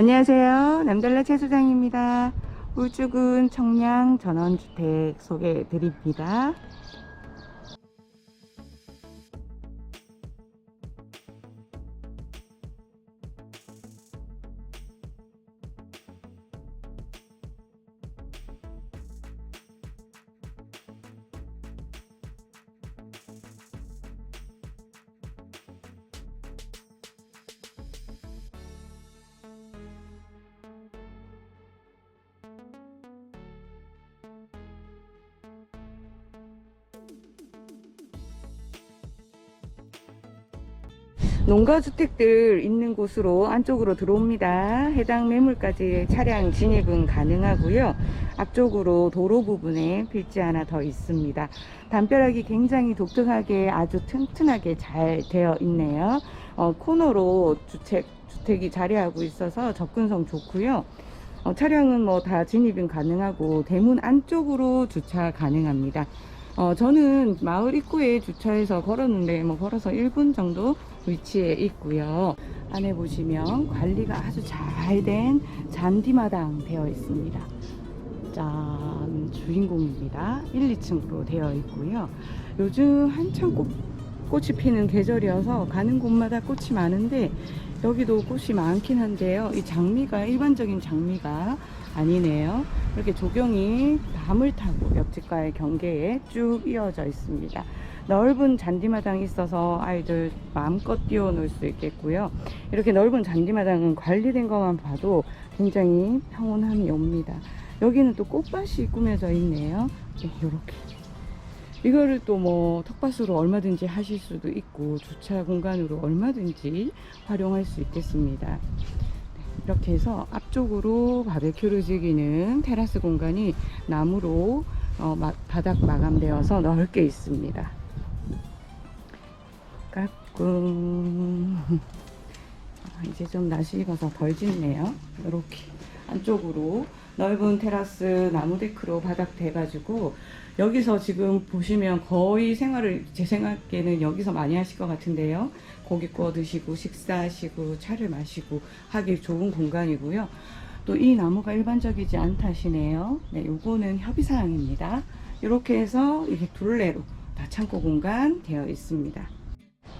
안녕하세요. 남달라 최 소장입니다. 울주군 청량 전원주택 소개해 드립니다. 농가주택들 있는 곳으로 안쪽으로 들어옵니다. 해당 매물까지 차량 진입은 가능하고요. 앞쪽으로 도로 부분에 필지 하나 더 있습니다. 담벼락이 굉장히 독특하게 아주 튼튼하게 잘 되어 있네요. 어, 코너로 주택, 주택이 자리하고 있어서 접근성 좋고요. 어, 차량은 뭐 다 진입은 가능하고 대문 안쪽으로 주차 가능합니다. 어, 저는 마을 입구에 주차해서 걸었는데 뭐 걸어서 1분 정도 위치에 있고요. 안에 보시면 관리가 아주 잘 된 잔디마당 되어 있습니다. 짠, 주인공입니다. 1, 2층으로 되어 있고요. 요즘 한창 꽃, 꽃이 피는 계절이어서 가는 곳마다 꽃이 많은데 여기도 꽃이 많긴 한데요. 이 장미가 일반적인 장미가 아니네요. 이렇게 조경이 담을 타고 옆집과의 경계에 쭉 이어져 있습니다. 넓은 잔디마당이 있어서 아이들 마음껏 뛰어놀 수 있겠고요. 이렇게 넓은 잔디마당은 관리된 것만 봐도 굉장히 평온함이 옵니다. 여기는 또 꽃밭이 꾸며져 있네요. 네, 이렇게. 이거를 또 뭐 텃밭으로 얼마든지 하실 수도 있고 주차 공간으로 얼마든지 활용할 수 있겠습니다. 네, 이렇게 해서 앞쪽으로 바베큐를 즐기는 테라스 공간이 나무로 어, 마- 바닥 마감되어서 넓게 있습니다. 까꿍. 아, 이제 좀 날씨 가서 덜 짙네요. 이렇게 안쪽으로 넓은 테라스 나무 데크로 바닥 돼가지고 여기서 지금 보시면 거의 생활을 제 생각에는 여기서 많이 하실 것 같은데요. 고기 구워 드시고 식사하시고 차를 마시고 하기 좋은 공간이고요. 또 이 나무가 일반적이지 않다시네요. 네, 요거는 협의 사항입니다. 이렇게 해서 이게 둘레로 다 창고 공간 되어 있습니다.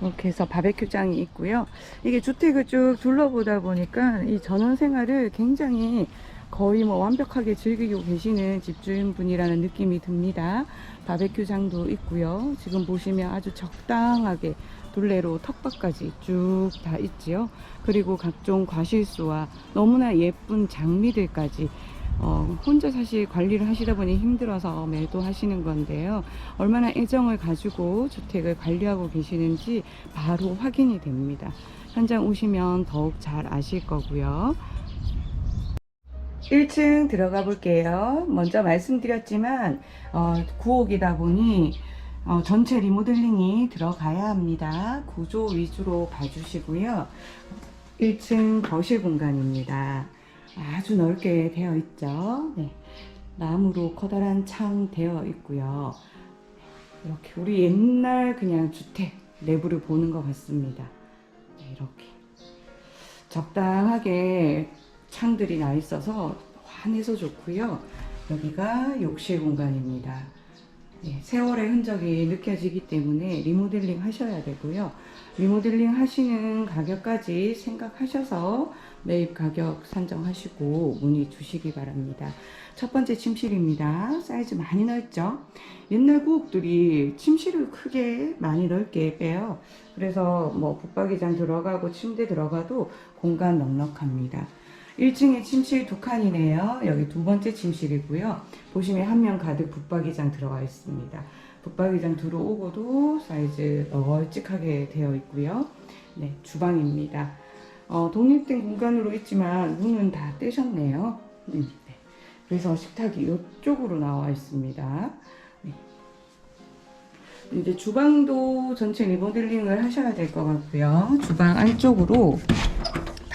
이렇게 해서 바베큐장이 있고요. 이게 주택을 쭉 둘러보다 보니까 이 전원 생활을 굉장히 거의 뭐 완벽하게 즐기고 계시는 집주인분이라는 느낌이 듭니다. 바베큐장도 있고요. 지금 보시면 아주 적당하게 둘레로 텃밭까지 쭉 다 있지요. 그리고 각종 과실수와 너무나 예쁜 장미들까지 어, 혼자 사실 관리를 하시다 보니 힘들어서 매도하시는 건데요. 얼마나 애정을 가지고 주택을 관리하고 계시는지 바로 확인이 됩니다. 현장 오시면 더욱 잘 아실 거고요. 1층 들어가 볼게요. 먼저 말씀드렸지만 어, 9억이다 보니 어, 전체 리모델링이 들어가야 합니다. 구조 위주로 봐주시고요. 1층 거실 공간입니다. 아주 넓게 되어 있죠. 네. 나무로 커다란 창 되어 있고요. 이렇게 우리 옛날 그냥 주택 내부를 보는 것 같습니다. 네, 이렇게 적당하게 창들이 나 있어서 환해서 좋고요. 여기가 욕실 공간입니다. 네, 세월의 흔적이 느껴지기 때문에 리모델링 하셔야 되고요. 리모델링 하시는 가격까지 생각하셔서 매입 가격 산정하시고 문의 주시기 바랍니다. 첫 번째 침실입니다. 사이즈 많이 넓죠? 옛날 구옥들이 침실을 크게 많이 넓게 빼요. 그래서 뭐 붙박이장 들어가고 침대 들어가도 공간 넉넉합니다. 1층에 침실 두 칸이네요. 여기 두 번째 침실이고요. 보시면 한명 가득 붙박이장 들어가 있습니다. 붙박이장 들어오고도 사이즈 널찍하게 되어 있고요. 네, 주방입니다. 어, 독립된 공간으로 있지만 문은 다 떼셨네요. 음, 네. 그래서 식탁이 이쪽으로 나와 있습니다. 네. 이제 주방도 전체 리모델링을 하셔야 될 것 같고요. 주방 안쪽으로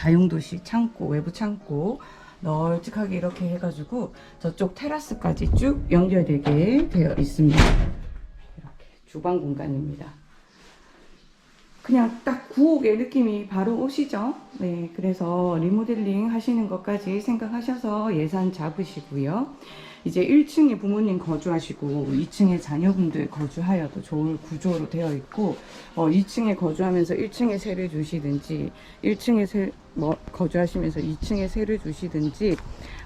다용도식 창고, 외부 창고 널찍하게 이렇게 해가지고 저쪽 테라스까지 쭉 연결되게 되어 있습니다. 이렇게 주방 공간입니다. 그냥 딱 구옥의 느낌이 바로 오시죠? 네, 그래서 리모델링 하시는 것까지 생각하셔서 예산 잡으시고요. 이제 1층에 부모님 거주하시고 2층에 자녀분들 거주하여도 좋을 구조로 되어 있고 어, 2층에 거주하면서 1층에 세를 주시든지 1층에 세, 뭐, 거주하시면서 2층에 세를 주시든지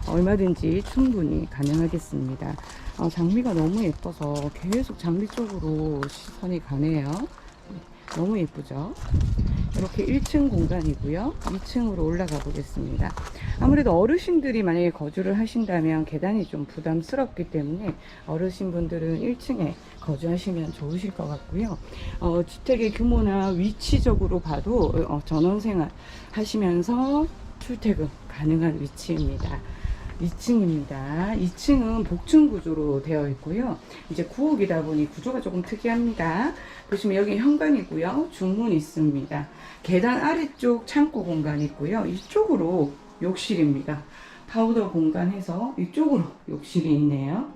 얼마든지 충분히 가능하겠습니다. 어, 장비가 너무 예뻐서 계속 장비 쪽으로 시선이 가네요. 너무 예쁘죠? 이렇게 1층 공간이고요. 2층으로 올라가 보겠습니다. 아무래도 어르신들이 만약에 거주를 하신다면 계단이 좀 부담스럽기 때문에 어르신분들은 1층에 거주하시면 좋으실 것 같고요. 어, 주택의 규모나 위치적으로 봐도 어, 전원생활 하시면서 출퇴근 가능한 위치입니다. 2층입니다. 2층은 복층 구조로 되어 있고요. 이제 9옥이다 보니 구조가 조금 특이합니다. 보시면 여기 현관이고요. 중문 있습니다. 계단 아래쪽 창고 공간 있고요. 이쪽으로 욕실입니다. 파우더 공간 해서 이쪽으로 욕실이 있네요.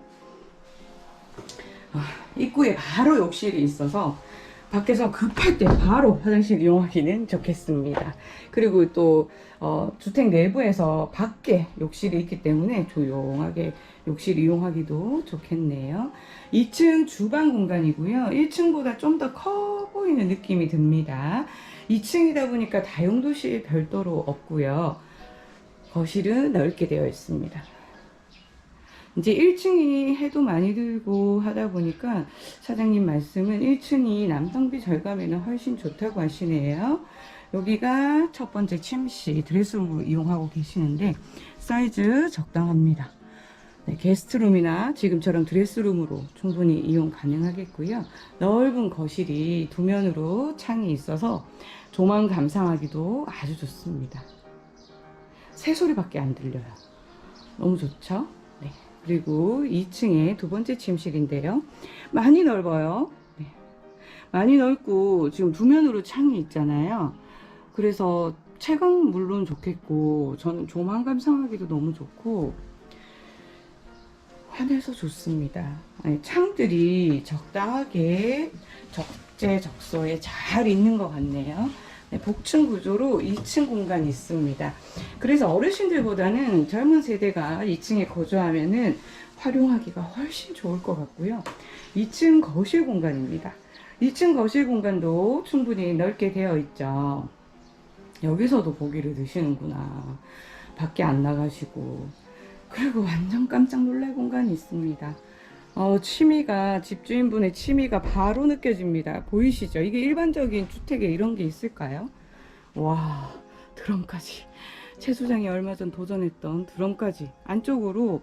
아, 입구에 바로 욕실이 있어서 밖에서 급할 때 바로 화장실 이용하기는 좋겠습니다. 그리고 또 어, 주택 내부에서 밖에 욕실이 있기 때문에 조용하게 욕실 이용하기도 좋겠네요. 2층 주방 공간이고요. 1층보다 좀 더 커 보이는 느낌이 듭니다. 2층이다 보니까 다용도실 별도로 없고요. 거실은 넓게 되어 있습니다. 이제 1층이 해도 많이 들고 하다 보니까 사장님 말씀은 1층이 남성비 절감에는 훨씬 좋다고 하시네요. 여기가 첫 번째 침실 드레스룸으로 이용하고 계시는데 사이즈 적당합니다. 네, 게스트룸이나 지금처럼 드레스룸으로 충분히 이용 가능하겠고요. 넓은 거실이 두 면으로 창이 있어서 조망 감상하기도 아주 좋습니다. 새소리밖에 안 들려요. 너무 좋죠? 네. 그리고 2층에 두 번째 침실인데요. 많이 넓어요. 네. 많이 넓고 지금 두 면으로 창이 있잖아요. 그래서 채광 물론 좋겠고 저는 조망 감상하기도 너무 좋고 환해서 좋습니다. 아니, 창들이 적당하게 적재적소에 잘 있는 것 같네요. 네, 복층 구조로 2층 공간이 있습니다. 그래서 어르신들보다는 젊은 세대가 2층에 거주하면은 활용하기가 훨씬 좋을 것 같고요. 2층 거실 공간입니다. 2층 거실 공간도 충분히 넓게 되어 있죠. 여기서도 고기를 드시는구나. 밖에 안 나가시고. 그리고 완전 깜짝 놀랄 공간이 있습니다. 어, 취미가, 집주인분의 취미가 바로 느껴집니다. 보이시죠? 이게 일반적인 주택에 이런 게 있을까요? 와, 드럼까지. 최 소장이 얼마 전 도전했던 드럼까지. 안쪽으로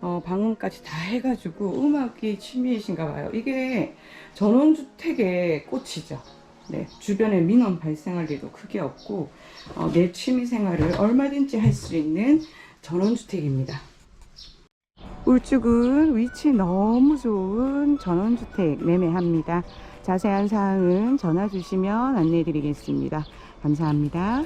어, 방음까지 다 해가지고 음악이 취미이신가 봐요. 이게 전원주택의 꽃이죠. 네, 주변에 민원 발생할 일도 크게 없고, 어, 내 취미 생활을 얼마든지 할 수 있는 전원주택입니다. 울주군 위치 너무 좋은 전원주택 매매합니다. 자세한 사항은 전화 주시면 안내해 드리겠습니다. 감사합니다.